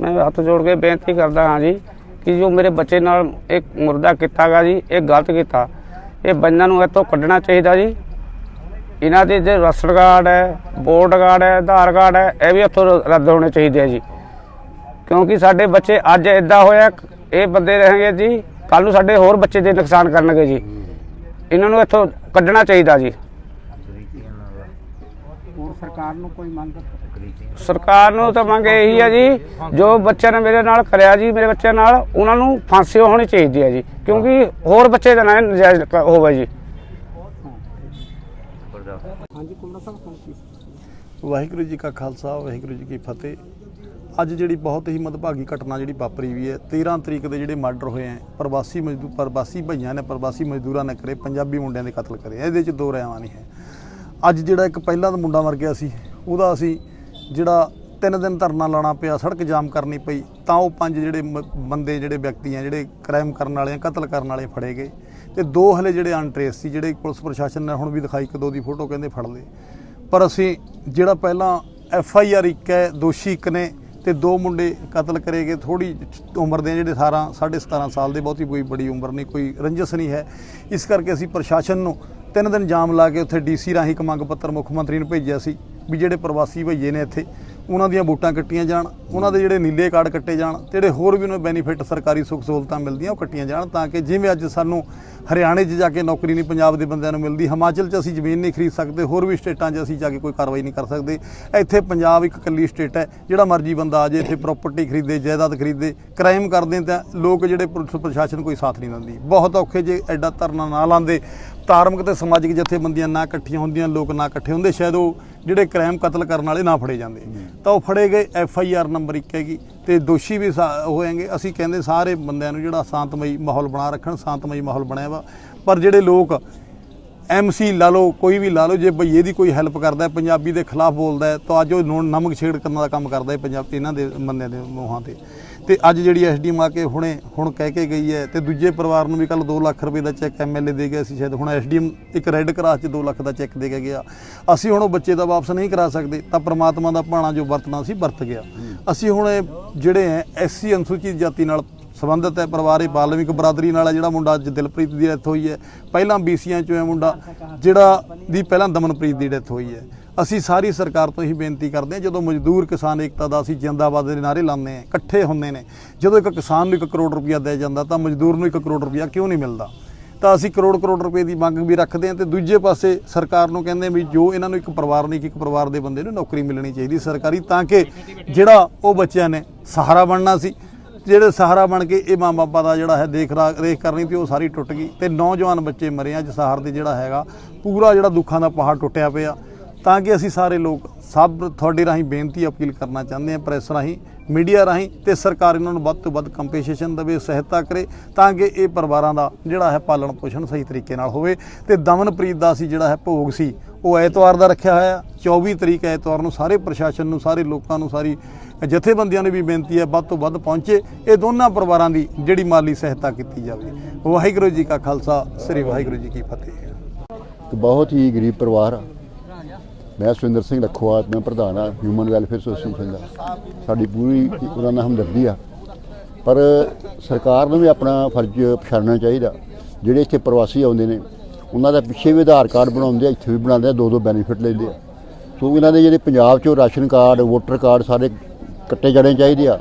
ਮੈਂ ਹੱਥ ਜੋੜ ਕੇ ਬੇਨਤੀ ਕਰਦਾ ਹਾਂ ਜੀ ਕਿ ਜੋ ਮੇਰੇ ਬੱਚੇ ਨਾਲ ਇੱਕ ਮੁਰਦਾ ਕੀਤਾਗਾ ਜੀ, ਇਹ ਗਲਤ ਕੀਤਾ। ਇਹ ਬੰਨਾਂ ਨੂੰ ਇੱਥੋਂ ਕੱਢਣਾ ਚਾਹੀਦਾ ਜੀ। ਇਹਨਾਂ ਦੇ ਜੇ ਰਸਟ ਕਾਰਡ ਹੈ, ਵੋਟ ਕਾਰਡ ਹੈ, ਆਧਾਰ ਕਾਰਡ ਹੈ, ਇਹ ਵੀ ਇੱਥੋਂ ਰੱਦ ਹੋਣੇ ਚਾਹੀਦੇ ਆ ਜੀ। ਕਿਉਂਕਿ ਸਾਡੇ ਬੱਚੇ ਅੱਜ ਇਦਾਂ ਹੋਇਆ, ਇਹ ਬੰਦੇ ਰਹਿਣਗੇ ਜੀ ਕੱਲ ਨੂੰ ਸਾਡੇ ਹੋਰ ਬੱਚੇ ਦੇ ਨੁਕਸਾਨ ਕਰਨਗੇ ਜੀ। ਇਹਨਾਂ ਨੂੰ ਇੱਥੋਂ ਕੱਢਣਾ ਚਾਹੀਦਾ ਜੀ। ਹੋਰ ਸਰਕਾਰ ਨੂੰ ਕੋਈ ਮੰਗ ਸਰਕਾਰ ਨੂੰ ਤਾਂ ਮੰਗ ਇਹੀ ਹੈ ਜੀ ਜੋ ਬੱਚਿਆਂ ਨੇ ਮੇਰੇ ਨਾਲ ਕਰਿਆ ਜੀ ਮੇਰੇ ਬੱਚਿਆਂ ਨਾਲ ਉਹਨਾਂ ਨੂੰ ਫਾਂਸੀ ਹੋਣੀ ਚਾਹੀਦੀ ਹੈ ਜੀ ਕਿਉਂਕਿ ਹੋਰ ਬੱਚੇ ਦਾ ਨਾ ਨਜਾਇਜ਼ ਹੋਵੇ ਜੀ। ਹਾਂਜੀ ਕੁਮਰਾ ਸਾਹਿਬ ਕੌਣ ਸੀ ਵਾਹਿਗੁਰੂ ਜੀ ਕਾ ਖਾਲਸਾ ਵਾਹਿਗੁਰੂ ਜੀ ਕੀ ਫਤਿਹ। ਅੱਜ ਜਿਹੜੀ ਬਹੁਤ ਹੀ ਮਦਭਾਗੀ ਘਟਨਾ ਜਿਹੜੀ ਵਾਪਰੀ ਵੀ ਹੈ 13 ਤਰੀਕ ਦੇ ਜਿਹੜੇ ਮਰਡਰ ਹੋਏ ਆ ਪ੍ਰਵਾਸੀ ਮਜ਼ਦੂਰ ਪ੍ਰਵਾਸੀ ਭਈਆਂ ਨੇ ਪ੍ਰਵਾਸੀ ਮਜ਼ਦੂਰਾਂ ਨੇ ਕਰੇ ਪੰਜਾਬੀ ਮੁੰਡਿਆਂ ਦੇ ਕਤਲ ਕਰੇ ਆ। ਇਹਦੇ 'ਚ ਦੋ ਰਾਵਾਂ ਨਹੀਂ ਹੈ। ਅੱਜ ਜਿਹੜਾ ਇੱਕ ਪਹਿਲਾਂ ਦਾ ਮੁੰਡਾ ਮਰ ਗਿਆ ਸੀ ਉਹਦਾ ਅਸੀਂ ਜਿਹੜਾ ਤਿੰਨ ਦਿਨ ਧਰਨਾ ਲਾਣਾ ਪਿਆ, ਸੜਕ ਜਾਮ ਕਰਨੀ ਪਈ, ਤਾਂ ਉਹ ਪੰਜ ਜਿਹੜੇ ਮ- ਬੰਦੇ, ਜਿਹੜੇ ਵਿਅਕਤੀ ਆ, ਜਿਹੜੇ ਕ੍ਰਾਈਮ ਕਰਨ ਵਾਲੇ ਆ, ਕਤਲ ਕਰਨ ਵਾਲੇ ਫੜੇ ਗਏ। ਤੇ ਦੋ ਹਲੇ ਜਿਹੜੇ ਅਨਟ੍ਰੇਸ ਸੀ, ਜਿਹੜੇ ਪੁਲਿਸ ਪ੍ਰਸ਼ਾਸਨ ਨੇ ਹੁਣ ਵੀ ਦਿਖਾਈ ਕਿ ਦੋ ਦੀ ਫੋਟੋ ਕਹਿੰਦੇ ਫੜ ਲਏ। ਪਰ ਅਸੀਂ ਜਿਹੜਾ ਪਹਿਲਾਂ ਐਫ ਆਈ ਆਰ ਇੱਕ ਹੈ, ਦੋਸ਼ੀ ਇੱਕ ਨੇ, ਤੇ ਦੋ ਮੁੰਡੇ ਕਤਲ ਕਰੇ ਗਏ। ਥੋੜੀ ਉਮਰ ਦੇ ਜਿਹੜੇ 18 17.5 ਸਾਲ ਦੇ, ਬਹੁਤੀ ਕੋਈ ਬੜੀ ਉਮਰ ਨਹੀਂ, ਕੋਈ ਰੰਜਸ ਨਹੀਂ ਹੈ। ਇਸ ਕਰਕੇ ਅਸੀਂ ਪ੍ਰਸ਼ਾਸਨ ਨੂੰ ਤਿੰਨ ਦਿਨ ਜਾਮ ਲਾ ਕੇ ਉੱਥੇ ਡੀਸੀ ਰਾਹੀਂ ਇੱਕ ਮੰਗ ਪੱਤਰ ਮੁੱਖ ਮੰਤਰੀ ਨੂੰ ਭੇਜਿਆ ਸੀ। ਵੀ ਜਿਹੜੇ ਪ੍ਰਵਾਸੀ ਭਈਏ ਨੇ ਇੱਥੇ, ਉਹਨਾਂ ਦੀਆਂ ਵੋਟਾਂ ਕੱਟੀਆਂ ਜਾਣ, ਉਹਨਾਂ ਦੇ ਜਿਹੜੇ ਨੀਲੇ ਕਾਰਡ ਕੱਟੇ ਜਾਣ, ਤੇ ਜਿਹੜੇ ਹੋਰ ਵੀ ਉਹਨਾਂ ਨੂੰ ਬੈਨੀਫਿਟ ਸਰਕਾਰੀ ਸੁੱਖ ਸਹੂਲਤਾਂ ਮਿਲਦੀਆਂ ਉਹ ਕੱਟੀਆਂ ਜਾਣ ਤਾਂ ਕਿ ਜਿਵੇਂ ਅੱਜ ਸਾਨੂੰ ਹਰਿਆਣੇ 'ਚ ਜਾ ਕੇ ਨੌਕਰੀ ਨਹੀਂ ਪੰਜਾਬ ਦੇ ਬੰਦਿਆਂ ਨੂੰ ਮਿਲਦੀ, ਹਿਮਾਚਲ 'ਚ ਅਸੀਂ ਜ਼ਮੀਨ ਨਹੀਂ ਖਰੀਦ ਸਕਦੇ, ਹੋਰ ਵੀ ਸਟੇਟਾਂ 'ਚ ਅਸੀਂ ਜਾ ਕੇ ਕੋਈ ਕਾਰਵਾਈ ਨਹੀਂ ਕਰ ਸਕਦੇ। ਇੱਥੇ ਪੰਜਾਬ ਇੱਕ ਇਕੱਲੀ ਸਟੇਟ ਹੈ, ਜਿਹੜਾ ਮਰਜ਼ੀ ਬੰਦਾ ਆ ਜੇ ਇੱਥੇ ਪ੍ਰਾਪਰਟੀ ਖਰੀਦੇ, ਜਾਇਦਾਦ ਖਰੀਦੇ ਕ੍ਰਾਈਮ ਕਰਦੇ ਤਾਂ ਲੋਕ ਜਿਹੜੇ ਪੁਲਿਸ ਪ੍ਰਸ਼ਾਸਨ ਕੋਈ ਸਾਥ ਨਹੀਂ ਦਿੰਦੀ। ਬਹੁਤ ਔਖੇ ਜੇ ਐਡਾ ਧਰਨਾ ਨਾ ਲਾਉਂਦੇ। ਧਾਰਮਿਕ ਤੇ ਸਮਾਜਿਕ ਜਥੇਬੰਦੀਆਂ ਨਾ ਇਕੱਠੀਆਂ ਹੁੰਦੀਆਂ, ਲੋਕ ਨਾ ਇਕੱਠੇ ਹੁੰਦੇ, ਸ਼ਾਇਦ ਉਹ ਜਿਹੜੇ ਕ੍ਰਾਈਮ ਕਤਲ ਕਰਨ ਵਾਲੇ ਨਾ ਫੜੇ ਜਾਂਦੇ। ਤਾਂ ਉਹ ਫੜੇ ਗਏ, ਐਫ ਆਈ ਆਰ ਨੰਬਰ 1 ਹੈਗੀ। ਤੇ ਦੋਸ਼ੀ ਵੀ ਸਾ- ਹੋਏਗੇ ਅਸੀਂ ਕਹਿੰਦੇ ਸਾਰੇ ਬੰਦਿਆਂ ਨੂੰ ਜਿਹੜਾ ਸ਼ਾਂਤਮਈ ਮਾਹੌਲ ਬਣਾ ਰੱਖਣ, ਸ਼ਾਂਤਮਈ ਮਾਹੌਲ ਬਣਿਆ ਵਾ। ਪਰ ਜਿਹੜੇ ਲੋਕ ਐਮਸੀ ਲਾ ਲਓ, ਕੋਈ ਵੀ ਲਾ ਲਓ, ਜੇ ਭਈਏ ਦੀ ਕੋਈ ਹੈਲਪ ਕਰਦਾ ਹੈ, ਪੰਜਾਬੀ ਦੇ ਖਿਲਾਫ ਬੋਲਦਾ ਹੈ, ਤਾਂ ਅੱਜ ਉਹ ਨਮਕ ਛੇੜ ਕਰਨ ਦਾ ਕੰਮ ਕਰਦਾ ਹੈ ਪੰਜਾਬ ਇਹਨਾਂ ਦੇ ਬੰਦਿਆਂ ਦੇ ਮੂੰਹਾਂ ਤੇ। ਤੇ ਅੱਜ ਜਿਹੜੀ ਐਸਡੀਐਮ ਆ ਕੇ ਹੁਣੇ ਹੁਣ ਕਹਿ ਕੇ ਗਈ ਹੈ ਤੇ ਦੂਜੇ ਪਰਿਵਾਰ ਨੂੰ ਵੀ ਕੱਲ 2 ਲੱਖ ਰੁਪਏ ਦਾ ਚੈੱਕ ਐਮਐਲਏ ਦੇ ਗਿਆ ਸੀ ਸ਼ਾਇਦ। ਹੁਣ ਐਸਡੀਐਮ ਇੱਕ ਰੈੱਡ ਕਰਾਸ 'ਚ 2 ਲੱਖ ਦਾ ਚੈੱਕ ਦੇ ਕੇ ਗਿਆ। ਅਸੀਂ ਹੁਣ ਉਹ ਬੱਚੇ ਦਾ ਵਾਪਸ ਨਹੀਂ ਕਰਾ ਸਕਦੇ ਤਾਂ ਪ੍ਰਮਾਤਮਾ ਦਾ ਭਾਣਾ ਜੋ ਵਰਤਣਾ ਸੀ ਵਰਤ ਗਿਆ। ਅਸੀਂ ਹੁਣ ਜਿਹੜੇ ਹੈ ਐਸਸੀ ਅਨੁਸੂਚਿਤ ਜਾਤੀ ਨਾਲ ਸੰਬੰਧਿਤ ਹੈ ਪਰਿਵਾਰ ਇਹ ਬਾਲਮਿਕ ਬਰਾਦਰੀ ਨਾਲ ਹੈ ਜਿਹੜਾ ਮੁੰਡਾ ਅੱਜ ਦਿਲਪ੍ਰੀਤ ਦੀ ਡੈਥ ਹੋਈ ਹੈ। ਪਹਿਲਾਂ ਬੀਸੀਆਂ ਚੋਂ ਹੈ ਮੁੰਡਾ, ਜਿਹੜਾ ਦੀ ਪਹਿਲਾਂ ਦਮਨਪ੍ਰੀਤ ਦੀ ਡੈਥ ਹੋਈ ਹੈ। ਅਸੀਂ ਸਾਰੀ ਸਰਕਾਰ ਤੋਂ ਹੀ ਬੇਨਤੀ ਕਰਦੇ ਹਾਂ, ਜਦੋਂ ਮਜ਼ਦੂਰ ਕਿਸਾਨ ਏਕਤਾ ਦਾ ਅਸੀਂ ਜਿੰਦਾਬਾਦ ਦੇ ਨਾਰੇ ਲਾਉਂਦੇ ਹਾਂ, ਇਕੱਠੇ ਹੁੰਦੇ ਨੇ, ਜਦੋਂ ਇੱਕ ਕਿਸਾਨ ਨੂੰ 1 ਕਰੋੜ ਰੁਪਇਆ ਦਿਆ ਜਾਂਦਾ ਤਾਂ ਮਜ਼ਦੂਰ ਨੂੰ 1 ਕਰੋੜ ਰੁਪਇਆ ਕਿਉਂ ਨਹੀਂ ਮਿਲਦਾ? ਤਾਂ ਅਸੀਂ ਕਰੋੜ ਕਰੋੜ ਰੁਪਏ ਦੀ ਮੰਗ ਵੀ ਰੱਖਦੇ ਹਾਂ ਤੇ ਦੂਜੇ ਪਾਸੇ ਸਰਕਾਰ ਨੂੰ ਕਹਿੰਦੇ ਵੀ ਜੋ ਇਹਨਾਂ ਨੂੰ ਇੱਕ ਪਰਿਵਾਰ ਨਹੀਂ ਕਿ ਇੱਕ ਪਰਿਵਾਰ ਦੇ ਬੰਦੇ ਨੂੰ ਨੌਕਰੀ ਮਿਲਣੀ ਚਾਹੀਦੀ ਸਰਕਾਰੀ, ਤਾਂ ਕਿ ਜਿਹੜਾ ਉਹ ਬੱਚਿਆਂ ਨੇ ਸਹਾਰਾ ਬਣਨਾ ਸੀ। ਜਿਹੜੇ ਸਹਾਰਾ ਬਣ ਕੇ ਇਹ ਮਾਂ ਬਾਪਾ ਦਾ ਜਿਹੜਾ ਹੈ ਦੇਖ ਰਾ- ਰੇਖ ਕਰਨੀ ਤੇ ਉਹ ਸਾਰੀ ਟੁੱਟ ਗਈ ਤੇ ਨੌਜਵਾਨ ਬੱਚੇ ਮਰੇ ਆ, ਅੱਜ ਸਹਾਰ ਦੇ ਜਿਹੜਾ ਹੈਗਾ, ਪੂਰਾ ਜਿਹੜਾ ਦੁੱਖਾਂ ਦਾ ਪਹਾੜ ਟੁੱਟਿਆ ਪਿਆ। ਤਾਂ ਕਿ ਅਸੀਂ ਸਾਰੇ ਲੋਕ ਸਭ ਤੁਹਾਡੇ ਰਾਹੀਂ ਬੇਨਤੀ ਅਪੀਲ ਕਰਨਾ ਚਾਹੁੰਦੇ ਹਾਂ, ਪ੍ਰੈਸ ਰਾਹੀਂ, ਮੀਡੀਆ ਰਾਹੀਂ ਤੇ ਸਰਕਾਰ ਇਹਨਾਂ ਨੂੰ ਵੱਧ ਤੋਂ ਵੱਧ ਕੰਪਨਸੇਸ਼ਨ ਦੇਵੇ, ਸਹਾਇਤਾ ਕਰੇ, ਤਾਂ ਕਿ ਇਹ ਪਰਿਵਾਰਾਂ ਦਾ ਜਿਹੜਾ ਹੈ ਪਾਲਣ ਪੋਸ਼ਣ ਸਹੀ ਤਰੀਕੇ ਨਾਲ ਹੋਵੇ। ਤੇ ਦਮਨਪ੍ਰੀਤ ਦਾ ਸੀ ਜਿਹੜਾ ਹੈ ਭੋਗ ਸੀ ਉਹ ਐਤਵਾਰ ਦਾ ਰੱਖਿਆ ਹੋਇਆ। 24 ਤਰੀਕ ਐਤਵਾਰ ਨੂੰ ਸਾਰੇ ਪ੍ਰਸ਼ਾਸਨ ਨੂੰ, ਸਾਰੇ ਲੋਕਾਂ ਨੂੰ, ਸਾਰੀ ਜਥੇਬੰਦੀਆਂ ਨੂੰ ਵੀ ਬੇਨਤੀ ਹੈ ਵੱਧ ਤੋਂ ਵੱਧ ਪਹੁੰਚੇ। ਇਹ ਦੋਨਾਂ ਪਰਿਵਾਰਾਂ ਦੀ ਜਿਹੜੀ ਮਾਲੀ ਸਹਾਇਤਾ ਕੀਤੀ ਜਾਵੇ। ਵਾਹਿਗੁਰੂ ਜੀ ਕਾ ਖਾਲਸਾ, ਸ੍ਰੀ ਵਾਹਿਗੁਰੂ ਜੀ ਕੀ ਫਤਿਹ। ਤੇ ਬਹੁਤ ਹੀ ਗਰੀਬ ਪਰਿਵਾਰ ਆ। ਮੈਂ ਸੁਰਿੰਦਰ ਸਿੰਘ ਲਖੋਆ ਮੈਂ ਪ੍ਰਧਾਨ ਆ ਹਿਊਮਨ ਵੈਲਫੇਅਰ ਐਸੋਸੀਏਸ਼ਨ ਦਾ। ਸਾਡੀ ਪੂਰੀ ਉਹਨਾਂ ਨਾਲ ਹਮਦਰਦੀ ਆ। ਪਰ ਸਰਕਾਰ ਨੂੰ ਵੀ ਆਪਣਾ ਫਰਜ਼ ਪਛਾਣਨਾ ਚਾਹੀਦਾ। ਜਿਹੜੇ ਇੱਥੇ ਪ੍ਰਵਾਸੀ ਆਉਂਦੇ ਨੇ ਉਹਨਾਂ ਦਾ ਪਿੱਛੇ ਵੀ ਆਧਾਰ ਕਾਰਡ ਬਣਾਉਂਦੇ ਆ, ਇੱਥੇ ਵੀ ਬਣਾਉਂਦੇ ਆ ਦੋ ਦੋ ਬੈਨੀਫਿਟ ਲੈਂਦੇ ਆ। ਸੋ ਇਹਨਾਂ ਦੇ ਜਿਹੜੇ ਪੰਜਾਬ 'ਚੋਂ ਰਾਸ਼ਨ ਕਾਰਡ ਵੋਟਰ ਕਾਰਡ ਸਾਰੇ ਕੱਟੇ ਜਾਣੇ ਚਾਹੀਦੇ ਆ।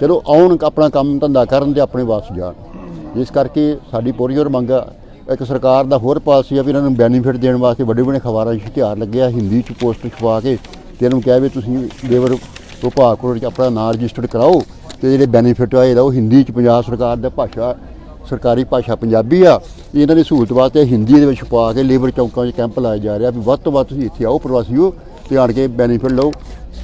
ਚਲੋ ਆਉਣ ਆਪਣਾ ਕੰਮ ਧੰਦਾ ਕਰਨ ਤੇ ਆਪਣੇ ਵਾਪਸ ਜਾਣ। ਇਸ ਕਰਕੇ ਸਾਡੀ ਪੂਰੀ ਹੋਰ ਮੰਗ ਆ, ਇੱਕ ਸਰਕਾਰ ਦਾ ਹੋਰ ਪਾਲਿਸੀ ਆ ਵੀ ਇਹਨਾਂ ਨੂੰ ਬੈਨੀਫਿਟ ਦੇਣ ਵਾਸਤੇ ਵੱਡੇ ਵੱਡੇ ਖਬਰਾਂ 'ਚ ਇਸ਼ਤਿਹਾਰ ਲੱਗਿਆ ਹਿੰਦੀ 'ਚ ਪੋਸਟ ਛਪਾ ਕੇ ਤੇ ਇਹਨਾਂ ਨੂੰ ਕਿਹਾ ਵੀ ਤੁਸੀਂ ਲੇਬਰ ਵਿਭਾਗ ਕੋਲ ਆਪਣਾ ਨਾਂ ਰਜਿਸਟਰਡ ਕਰਾਓ ਤੇ ਜਿਹੜੇ ਬੈਨੀਫਿਟ ਆ ਇਹਦਾ ਉਹ ਹਿੰਦੀ 'ਚ ਪੰਜਾਬ ਸਰਕਾਰ ਦਾ ਭਾਸ਼ਾ ਸਰਕਾਰੀ ਭਾਸ਼ਾ ਪੰਜਾਬੀ ਆ, ਇਹਨਾਂ ਦੀ ਸਹੂਲਤ ਵਾਸਤੇ ਹਿੰਦੀ ਦੇ ਵਿੱਚ ਛਪਾ ਕੇ ਲੇਬਰ ਚੌਂਕਾਂ 'ਚ ਕੈਂਪ ਲਾਇਆ ਜਾ ਰਿਹਾ ਵੀ ਵੱਧ ਤੋਂ ਵੱਧ ਤੁਸੀਂ ਇੱਥੇ ਆਓ ਪ੍ਰਵਾਸੀਓ ਤੇ ਆਣ ਕੇ ਬੈਨੀਫਿਟ ਲਓ।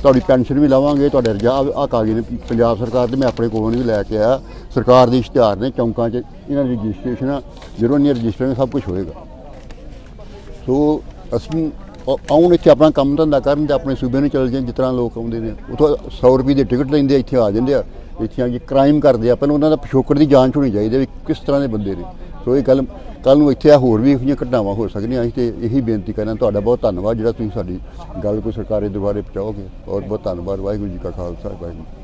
ਤੁਹਾਡੀ ਪੈਨਸ਼ਨ ਵੀ ਲਵਾਂਗੇ, ਤੁਹਾਡੇ ਰਜਾ ਆ ਕਾਗਜ਼ ਨੇ ਪੰਜਾਬ ਸਰਕਾਰ ਦੇ ਮੈਂ ਆਪਣੇ ਕੋਲੋਂ ਵੀ ਲੈ ਕੇ ਆਇਆ। ਸਰਕਾਰ ਦੇ ਇਸ਼ਤਿਹਾਰ ਨੇ ਚੌਂਕਾਂ 'ਚ, ਇਹਨਾਂ ਦੀ ਰਜਿਸਟ੍ਰੇਸ਼ਨ ਆ, ਜਦੋਂ ਨਹੀਂ ਰਜਿਸਟ੍ਰੇਸ਼ਨ ਸਭ ਕੁਝ ਹੋਏਗਾ। ਸੋ ਅਸੀਂ ਆਉਣ ਇੱਥੇ ਆਪਣਾ ਕੰਮ ਧੰਦਾ ਕਰਨ ਤੇ ਆਪਣੇ ਸੂਬੇ ਨੂੰ ਚਲ ਜਾਣ ਜਿਸ ਤਰ੍ਹਾਂ ਲੋਕ ਆਉਂਦੇ ਨੇ। ਉਥੋਂ 100 ਰੁਪਏ ਦੀ ਟਿਕਟ ਲੈਂਦੇ ਆ, ਇੱਥੇ ਆ ਜਾਂਦੇ ਆ। ਇੱਥੇ ਆ ਕੇ ਕ੍ਰਾਈਮ ਕਰਦੇ ਆ। ਪਹਿਲਾਂ ਉਹਨਾਂ ਦਾ ਪਿਛੋਕੜ ਦੀ ਜਾਂਚ ਹੋਣੀ ਚਾਹੀਦੀ ਹੈ ਵੀ ਕਿਸ ਤਰ੍ਹਾਂ ਦੇ ਬੰਦੇ ਨੇ। ਸੋ ਇਹ ਗੱਲ ਕੱਲ ਨੂੰ ਇੱਥੇ ਆ ਹੋਰ ਵੀ ਇਹੋ ਜਿਹੀਆਂ ਘਟਨਾਵਾਂ ਹੋ ਸਕਦੀਆਂ। ਅਸੀਂ ਤੇ ਇਹੀ ਬੇਨਤੀ ਕਰਨਾ ਤੁਹਾਡਾ ਬਹੁਤ ਧੰਨਵਾਦ ਜਿਹੜਾ ਤੁਸੀਂ ਸਾਡੀ ਗੱਲ ਕੋਈ ਸਰਕਾਰੀ ਦੁਆਰੇ ਪਹੁੰਚਾਓਗੇ। ਔਰ ਬਹੁਤ ਧੰਨਵਾਦ। ਵਾਹਿਗੁਰੂ ਜੀ ਕਾ ਖਾਲਸਾ ਵਾਹਿਗੁਰੂ